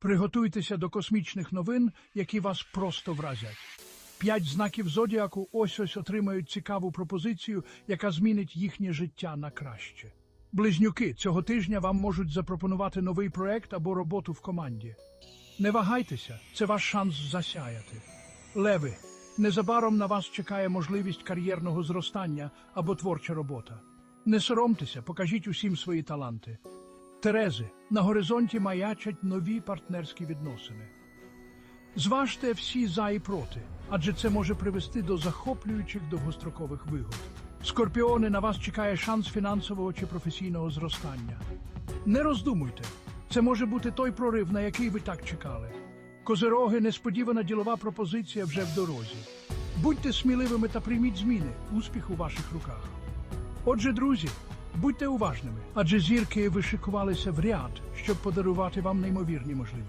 Приготуйтеся до космічних новин, які вас просто вразять. П'ять знаків зодіаку ось ось отримають цікаву пропозицію, яка змінить їхнє життя на краще. Близнюки цього тижня вам можуть запропонувати новий проект або роботу в команді. Не вагайтеся, це ваш шанс засяяти. Леви, незабаром на вас чекає можливість кар'єрного зростання або творча робота. Не соромтеся, покажіть усім свої таланти. Терези, на горизонті маячать нові партнерські відносини. Зважте всі за і проти, адже це може привести до захоплюючих довгострокових вигод. Скорпіони, на вас чекає шанс фінансового чи професійного зростання. Не роздумуйте, це може бути той прорив, на який ви так чекали. Козероги, несподівана ділова пропозиція вже в дорозі. Будьте сміливими та прийміть зміни, успіх у ваших руках. Отже, друзі, будьте уважними, адже зірки вишикувалися в ряд, щоб подарувати вам неймовірні можливості.